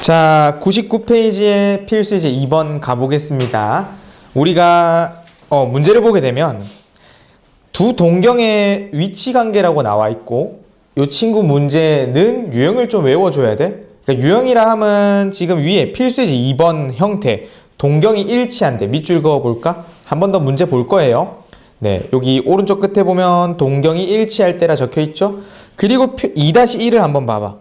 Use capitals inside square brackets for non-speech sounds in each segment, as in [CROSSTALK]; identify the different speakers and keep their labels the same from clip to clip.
Speaker 1: 자, 99페이지의 필수 이제 2번 가보겠습니다. 우리가 어, 문제를 보게 되면 두 동경의 위치 관계라고 나와 있고 이 친구 문제는 유형을 좀 외워줘야 돼. 그러니까 유형이라 하면 지금 위에 필수이제 2번 형태 동경이 일치한데 밑줄 그어볼까? 한 번 더 문제 볼 거예요. 네, 여기 오른쪽 끝에 보면 동경이 일치할 때라 적혀 있죠. 그리고 2-1을 한번 봐봐.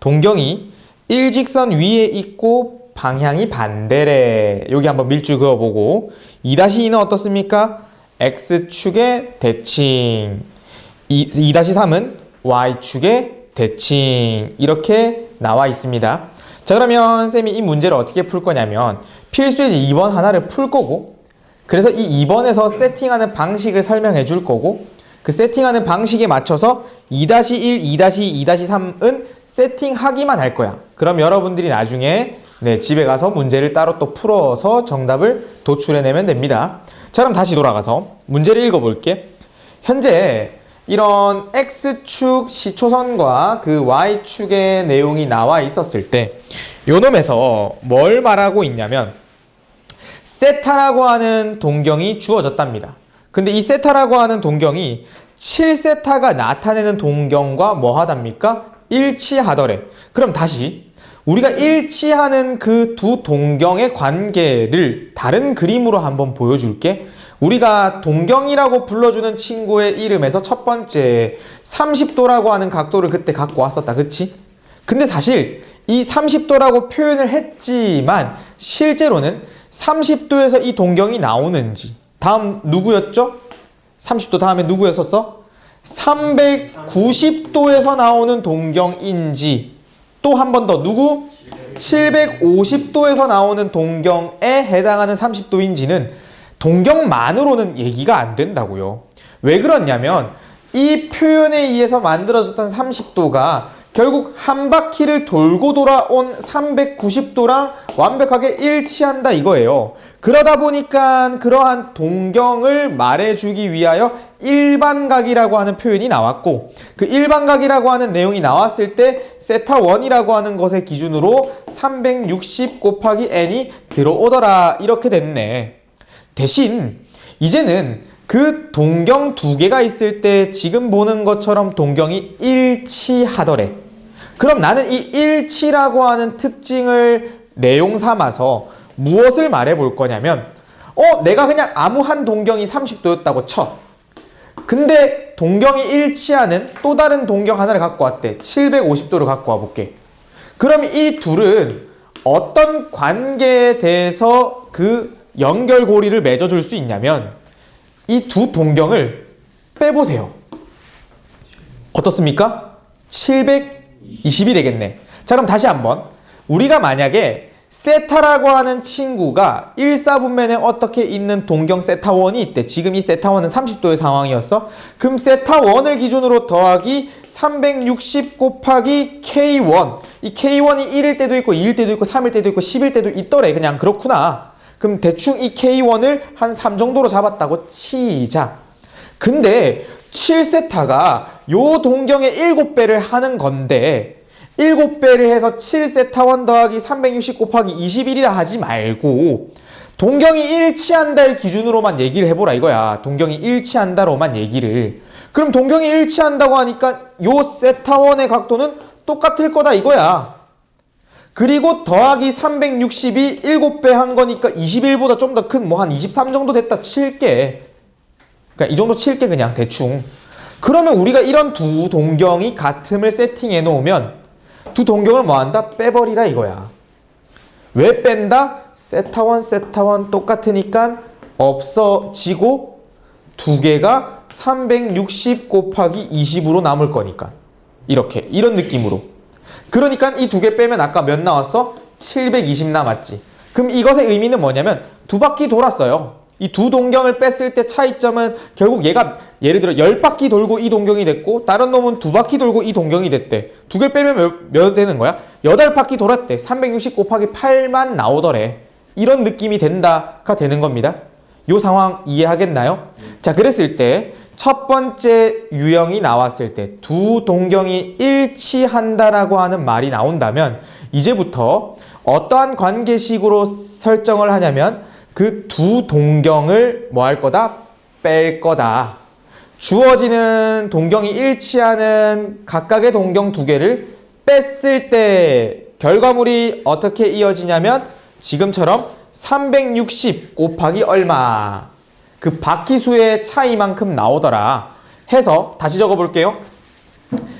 Speaker 1: 동경이 일직선 위에 있고 방향이 반대래. 여기 한번 밀줄 그어보고 2-2는 어떻습니까? x축의 대칭 2, 2-3은 y축의 대칭 이렇게 나와 있습니다. 자 그러면 쌤이 이 문제를 어떻게 풀 거냐면 필수의 2번 하나를 풀 거고 그래서 이 2번에서 세팅하는 방식을 설명해 줄 거고 그 세팅하는 방식에 맞춰서 2-1, 2-2, 2-3은 세팅하기만 할 거야. 그럼 여러분들이 나중에 네, 집에 가서 문제를 따로 또 풀어서 정답을 도출해내면 됩니다. 자, 그럼 다시 돌아가서 문제를 읽어볼게. 현재 이런 X축 시초선과 그 Y축의 내용이 나와 있었을 때 요놈에서 뭘 말하고 있냐면 세타라고 하는 동경이 주어졌답니다. 근데 이 세타라고 하는 동경이 7세타가 나타내는 동경과 뭐 하답니까? 일치하더래. 그럼 다시 우리가 일치하는 그 두 동경의 관계를 다른 그림으로 한번 보여줄게. 우리가 동경이라고 불러주는 친구의 이름에서 첫 번째 30도라고 하는 각도를 그때 갖고 왔었다. 그치? 근데 사실 이 30도라고 표현을 했지만 실제로는 30도에서 이 동경이 나오는지 다음 누구였죠? 30도 다음에 누구였었어? 390도에서 나오는 동경인지 또 한 번 더 누구? 750도에서 나오는 동경에 해당하는 30도인지는 동경만으로는 얘기가 안 된다고요. 왜 그렇냐면 이 표현에 의해서 만들어졌던 30도가 결국 한 바퀴를 돌고 돌아온 390도랑 완벽하게 일치한다 이거예요. 그러다 보니까 그러한 동경을 말해주기 위하여 일반각이라고 하는 표현이 나왔고 그 일반각이라고 하는 내용이 나왔을 때 세타 1이라고 하는 것의 기준으로 360 곱하기 n이 들어오더라 이렇게 됐네. 대신 이제는 그 동경 두 개가 있을 때 지금 보는 것처럼 동경이 일치하더래. 그럼 나는 이 일치라고 하는 특징을 내용 삼아서 무엇을 말해 볼 거냐면, 어, 내가 그냥 아무 한 동경이 30도였다고 쳐. 근데 동경이 일치하는 또 다른 동경 하나를 갖고 왔대. 750도를 갖고 와 볼게. 그럼 이 둘은 어떤 관계에 대해서 그 연결고리를 맺어줄 수 있냐면, 이 두 동경을 빼보세요. 어떻습니까? 720이 되겠네. 자, 그럼 다시 한번. 우리가 만약에 세타라고 하는 친구가 1사분면에 어떻게 있는 동경 세타1이 있대. 지금 이 세타1은 30도의 상황이었어. 그럼 세타1을 기준으로 더하기 360 곱하기 K1. 이 K1이 1일 때도 있고 2일 때도 있고 3일 때도 있고 10일 때도 있더래. 그냥 그렇구나. 그럼 대충 이 K1을 한 3 정도로 잡았다고 치자. 근데 7세타가 요 동경의 7배를 하는 건데 7배를 해서 7세타1 더하기 360 곱하기 21이라 하지 말고 동경이 일치한다의 기준으로만 얘기를 해보라 이거야. 동경이 일치한다로만 얘기를. 그럼 동경이 일치한다고 하니까 요 세타1의 각도는 똑같을 거다 이거야. 그리고 더하기 360이 7배 한 거니까 21보다 좀 더 큰 뭐 한 23 정도 됐다 칠게. 그러니까 이 정도 칠게 그냥 대충. 그러면 우리가 이런 두 동경이 같음을 세팅해 놓으면 두 동경을 뭐 한다? 빼버리라 이거야. 왜 뺀다? 세타1 세타1 똑같으니까 없어지고 두 개가 360 곱하기 20으로 남을 거니까. 이렇게 이런 느낌으로. 그러니까 이 두 개 빼면 아까 몇 나왔어? 720 남았지. 그럼 이것의 의미는 뭐냐면 두 바퀴 돌았어요. 이 두 동경을 뺐을 때 차이점은 결국 얘가 예를 들어 10바퀴 돌고 이 동경이 됐고 다른 놈은 두 바퀴 돌고 이 동경이 됐대. 두 개 빼면 몇, 몇 되는 거야? 8바퀴 돌았대. 360 곱하기 8만 나오더래. 이런 느낌이 된다가 되는 겁니다. 요 상황 이해하겠나요? 자, 그랬을 때 첫 번째 유형이 나왔을 때 두 동경이 일치한다라고 하는 말이 나온다면 이제부터 어떠한 관계식으로 설정을 하냐면 그 두 동경을 뭐 할 거다? 뺄 거다. 주어지는 동경이 일치하는 각각의 동경 두 개를 뺐을 때 결과물이 어떻게 이어지냐면 지금처럼 360 곱하기 얼마 그 바퀴수의 차이만큼 나오더라 해서 다시 적어 볼게요.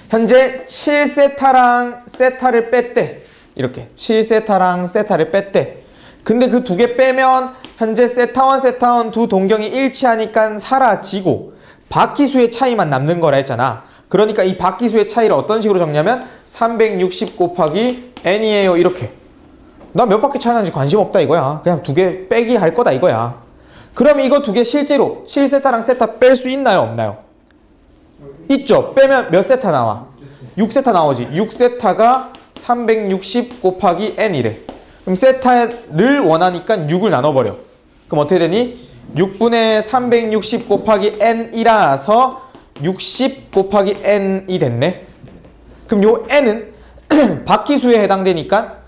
Speaker 1: 현재 7세타랑 세타를 뺐대. 이렇게 7세타랑 세타를 뺐대. 근데 그 두 개 빼면 현재 세타원 세타원 두 동경이 일치하니까 사라지고 바퀴수의 차이만 남는 거라 했잖아. 그러니까 이 바퀴수의 차이를 어떤 식으로 적냐면 360 곱하기 n이에요. 이렇게. 나 몇 바퀴 차이 나는지 관심 없다 이거야. 그냥 두 개 빼기 할 거다 이거야. 그럼 이거 두 개 실제로 7세타랑 세타 뺄 수 있나요? 없나요? 있죠. 빼면 몇 세타 나와? 6세타 나오지. 6세타가 360 곱하기 n이래. 그럼 세타를 원하니까 6을 나눠버려. 그럼 어떻게 되니? 6분의 360 곱하기 n이라서 60 곱하기 n이 됐네. 그럼 요 n은 [CLEARS THROAT] 바퀴수에 해당되니까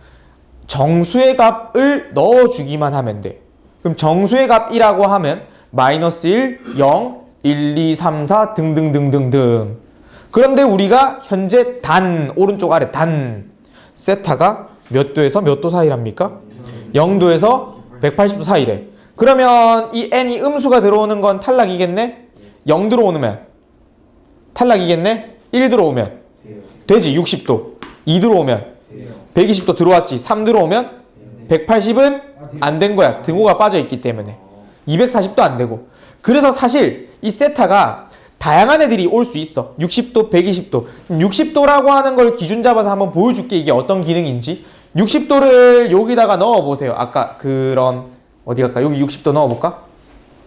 Speaker 1: 정수의 값을 넣어주기만 하면 돼. 그럼 정수의 값 1라고 하면 마이너스 1, 0, 1, 2, 3, 4 등등등등등. 그런데 우리가 현재 단 오른쪽 아래 단 세타가 몇 도에서 몇 도 사이랍니까? 0도에서 180도 사이래. 그러면 이 n이 음수가 들어오는 건 탈락이겠네? 0 들어오면. 탈락이겠네? 1 들어오면. 되지 60도. 2 들어오면. 120도 들어왔지. 3 들어오면 180은 안 된 거야. 등호가 빠져 있기 때문에. 240도 안 되고. 그래서 사실 이 세타가 다양한 애들이 올 수 있어. 60도 120도. 60도라고 하는 걸 기준 잡아서 한번 보여줄게. 이게 어떤 기능인지. 60도를 여기다가 넣어 보세요. 아까 그런 어디 갈까 여기 60도 넣어 볼까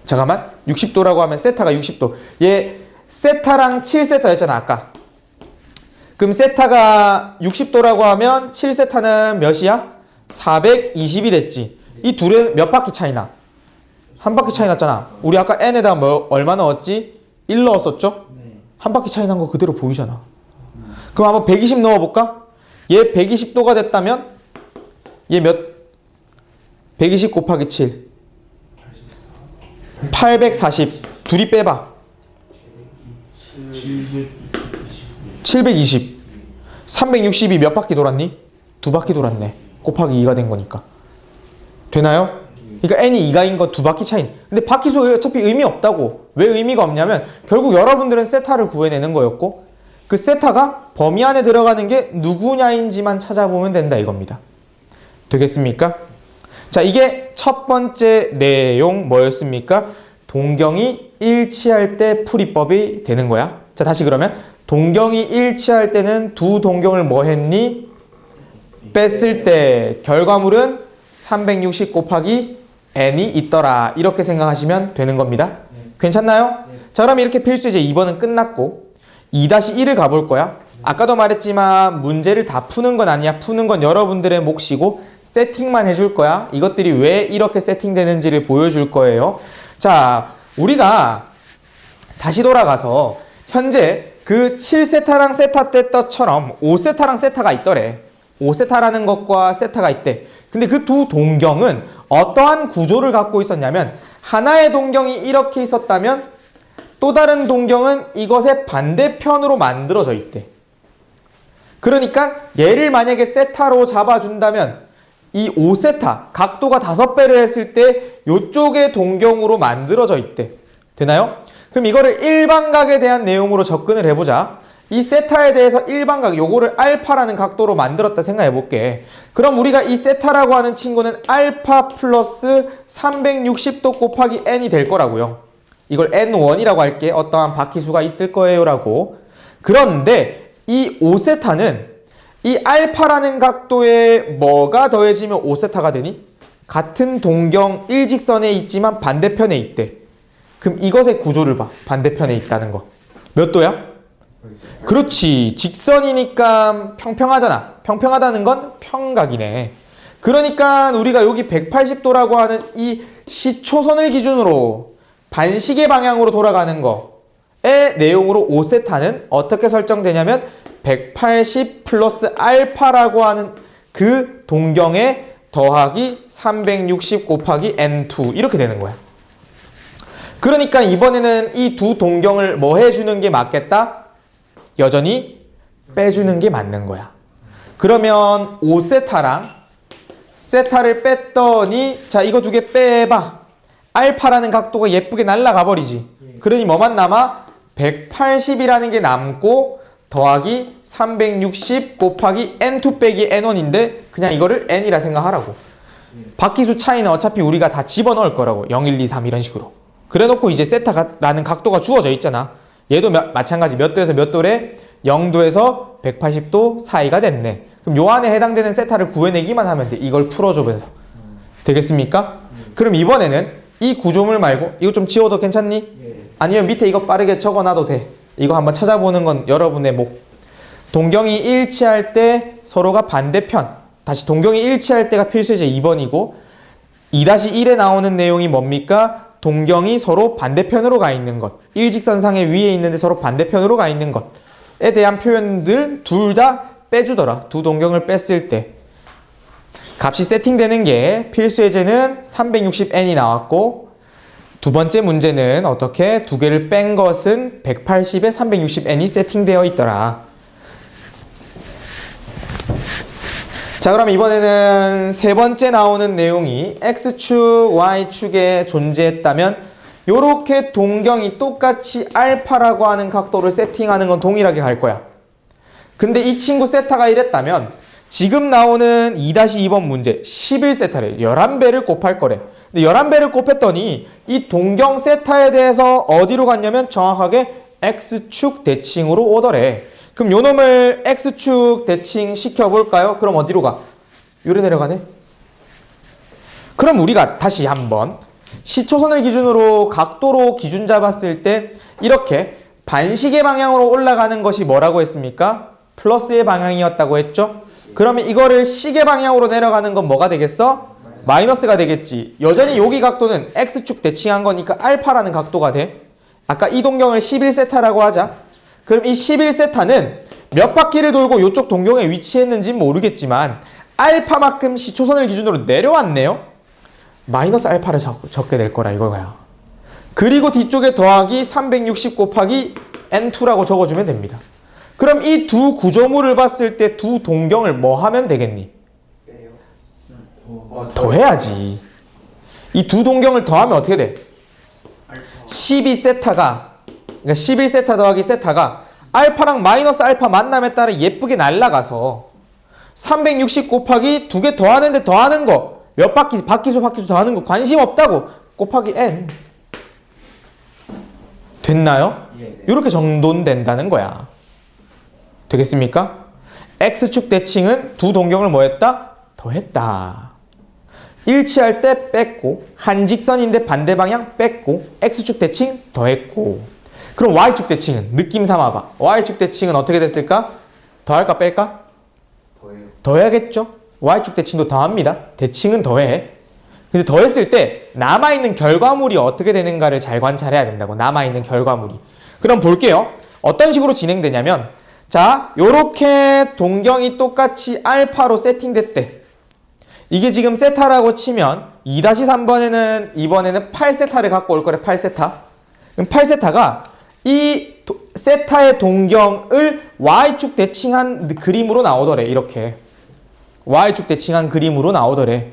Speaker 1: 잠깐만 60도라고 하면 세타가 60도 얘 세타랑 7세타였잖아 아까 그럼 세타가 60도라고 하면 7세타는 몇이야? 420이 됐지 이 둘은 몇 바퀴 차이나? 한 바퀴 차이 났잖아 우리 아까 n에다 뭐 얼마 넣었지? 1 넣었었죠? 한 바퀴 차이 난 거 그대로 보이잖아 그럼 한번 120 넣어볼까? 얘 120도가 됐다면 얘 몇? 120 곱하기 7 840 둘이 빼봐. 720 360이 몇 바퀴 돌았니? 두 바퀴 돌았네. 곱하기 2가 된 거니까. 되나요? 그러니까 n이 2가인 거 두 바퀴 차이 근데 바퀴수 어차피 의미 없다고. 왜 의미가 없냐면 결국 여러분들은 세타를 구해내는 거였고 그 세타가 범위 안에 들어가는 게 누구냐인지만 찾아보면 된다 이겁니다. 되겠습니까? 자 이게 첫 번째 내용 뭐였습니까? 동경이 일치할 때 풀이법이 되는 거야 자 다시 그러면 동경이 일치할 때는 두 동경을 뭐 했니? 뺐을 때 결과물은 360 곱하기 n이 있더라 이렇게 생각하시면 되는 겁니다 괜찮나요? 자 그럼 이렇게 필수 이제 2번은 끝났고 2-1을 가볼 거야 아까도 말했지만 문제를 다 푸는 건 아니야 푸는 건 여러분들의 몫이고 세팅만 해줄 거야? 이것들이 왜 이렇게 세팅되는지를 보여줄 거예요. 자 우리가 다시 돌아가서 현재 그 7세타랑 세타 때 것처럼 5세타랑 세타가 있더래. 5세타라는 것과 세타가 있대. 근데 그 두 동경은 어떠한 구조를 갖고 있었냐면 하나의 동경이 이렇게 있었다면 또 다른 동경은 이것의 반대편으로 만들어져 있대. 그러니까 얘를 만약에 세타로 잡아준다면 이 5세타 각도가 5배를 했을 때 이쪽의 동경으로 만들어져 있대. 되나요? 그럼 이거를 일반각에 대한 내용으로 접근을 해보자. 이 세타에 대해서 일반각 요거를 알파라는 각도로 만들었다 생각해 볼게. 그럼 우리가 이 세타라고 하는 친구는 알파 플러스 360도 곱하기 n이 될 거라고요. 이걸 n1이라고 할게. 어떠한 바퀴수가 있을 거예요 라고. 그런데 이 5세타는 이 알파라는 각도에 뭐가 더해지면 5세타가 되니? 같은 동경 일직선에 있지만 반대편에 있대 그럼 이것의 구조를 봐 반대편에 있다는 거 몇 도야? 그렇지. 직선이니까 평평하잖아. 평평하다는 건 평각이네. 그러니까 우리가 여기 180도라고 하는 이 시초선을 기준으로 반시계 방향으로 돌아가는 거. 내용으로 5세타는 어떻게 설정되냐면 180 플러스 알파라고 하는 그 동경에 더하기 360 곱하기 n2 이렇게 되는 거야. 그러니까 이번에는 이 두 동경을 뭐 해주는 게 맞겠다? 여전히 빼주는 게 맞는 거야. 그러면 5세타랑 세타를 뺐더니 자 이거 두 개 빼봐. 알파라는 각도가 예쁘게 날라가 버리지. 그러니 뭐만 남아? 180이라는 게 남고 더하기 360 곱하기 n2 빼기 n1인데 그냥 이거를 n이라 생각하라고. 바퀴수 차이는 어차피 우리가 다 집어넣을 거라고. 0, 1, 2, 3 이런 식으로. 그래놓고 이제 세타라는 각도가 주어져 있잖아. 얘도 몇- 마찬가지 몇 도에서 몇 도래? 0도에서 180도 사이가 됐네. 그럼 요 안에 해당되는 세타를 구해내기만 하면 돼. 이걸 풀어줘면서. 되겠습니까? 그럼 이번에는 이 구조물 말고 이거 좀 지워도 괜찮니? 아니면 밑에 이거 빠르게 적어놔도 돼. 이거 한번 찾아보는 건 여러분의 목. 동경이 일치할 때 서로가 반대편. 다시 동경이 일치할 때가 필수 이제 2번이고 2-1에 나오는 내용이 뭡니까? 동경이 서로 반대편으로 가 있는 것. 일직선상의 위에 있는데 서로 반대편으로 가 있는 것에 대한 표현들 둘 다 빼주더라. 두 동경을 뺐을 때. 값이 세팅되는 게 필수 예제는 360n이 나왔고 두 번째 문제는 어떻게 두 개를 뺀 것은 180에 360n이 세팅되어 있더라. 자, 그럼 이번에는 세 번째 나오는 내용이 x축, y축에 존재했다면 요렇게 동경이 똑같이 알파라고 하는 각도를 세팅하는 건 동일하게 갈 거야. 근데 이 친구 세타가 이랬다면 지금 나오는 2-2번 문제 11세타래. 11배를 곱할 거래. 근데 11배를 곱했더니 이 동경 세타에 대해서 어디로 갔냐면 정확하게 x축 대칭으로 오더래. 그럼 요 놈을 x축 대칭 시켜볼까요? 그럼 어디로 가? 요리 내려가네? 그럼 우리가 다시 한번 시초선을 기준으로 각도로 기준 잡았을 때 이렇게 반시계 방향으로 올라가는 것이 뭐라고 했습니까? 플러스의 방향이었다고 했죠? 그러면 이거를 시계 방향으로 내려가는 건 뭐가 되겠어? 마이너스가 되겠지. 여전히 여기 각도는 x축 대칭한 거니까 알파라는 각도가 돼. 아까 이 동경을 11세타라고 하자. 그럼 이 11세타는 몇 바퀴를 돌고 이쪽 동경에 위치했는지 모르겠지만 알파만큼 시초선을 기준으로 내려왔네요. 마이너스 알파를 적, 적게 될 거라 이거야. 그리고 뒤쪽에 더하기 360 곱하기 n2라고 적어주면 됩니다. 그럼 이 두 구조물을 봤을 때 두 동경을 뭐 하면 되겠니? 더해야지. 이 두 동경을 더하면 어떻게 돼? 12세타가 그러니까 11세타 더하기 세타가 알파랑 마이너스 알파 만남에 따라 예쁘게 날아가서 360 곱하기 두 개 더하는데 더하는 거 몇 바퀴 바퀴수 바퀴수 더하는 거 관심 없다고 곱하기 n 됐나요? 이렇게 정돈된다는 거야. 되겠습니까? x축 대칭은 두 동경을 뭐 했다? 더했다. 일치할 때 뺐고 한 직선인데 반대 방향 뺐고 x축 대칭 더했고 그럼 y축 대칭은 느낌 삼아봐. y축 대칭은 어떻게 됐을까? 더할까 뺄까?
Speaker 2: 더해요.
Speaker 1: 더해야겠죠? y축 대칭도 더합니다. 대칭은 더해. 근데 더했을 때 남아있는 결과물이 어떻게 되는가를 잘 관찰해야 된다고. 남아있는 결과물이. 그럼 볼게요. 어떤 식으로 진행되냐면 자, 요렇게 동경이 똑같이 알파로 세팅됐대. 이게 지금 세타라고 치면 2-3번에는 이번에는 8세타를 갖고 올 거래 8세타. 그럼 8세타가 이 도- 세타의 동경을 y축 대칭한 그림으로 나오더래. 이렇게. y축 대칭한 그림으로 나오더래.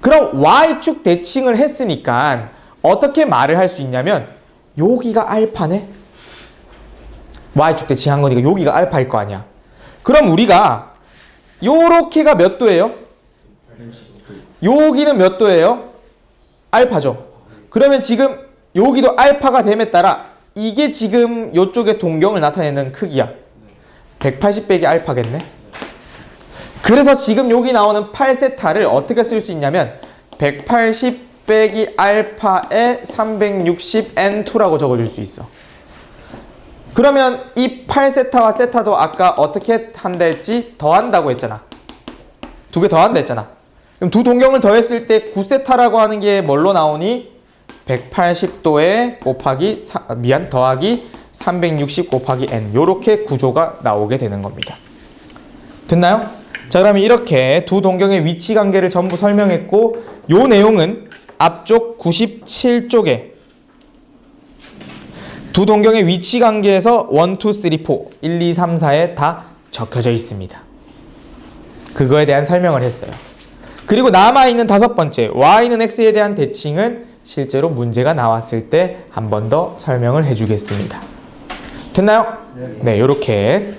Speaker 1: 그럼 y축 대칭을 했으니까 어떻게 말을 할 수 있냐면 여기가 알파네. Y축 대칭한 거니까 여기가 알파일 거 아니야. 그럼 우리가 요렇게가 몇 도예요? 여기는 몇 도예요? 알파죠. 그러면 지금 여기도 알파가 됨에 따라 이게 지금 요쪽의 동경을 나타내는 크기야. 180 빼기 알파겠네. 그래서 지금 여기 나오는 8세타를 어떻게 쓸 수 있냐면 180 빼기 알파에 360 n2라고 적어줄 수 있어. 그러면 이 8세타와 세타도 아까 어떻게 한다 했지? 더한다고 했잖아. 두 개 더한다 했잖아. 그럼 두 동경을 더했을 때 9세타라고 하는 게 뭘로 나오니? 180도에 곱하기 사- 아, 미안 더하기 360 곱하기 n 요렇게 구조가 나오게 되는 겁니다. 됐나요? 자 그러면 이렇게 두 동경의 위치 관계를 전부 설명했고 요 내용은 앞쪽 97쪽에 두 동경의 위치 관계에서 1, 2, 3, 4, 1, 2, 3, 4에 다 적혀져 있습니다. 그거에 대한 설명을 했어요. 그리고 남아있는 다섯 번째, y는 x에 대한 대칭은 실제로 문제가 나왔을 때 한 번 더 설명을 해주겠습니다. 됐나요? 네, 이렇게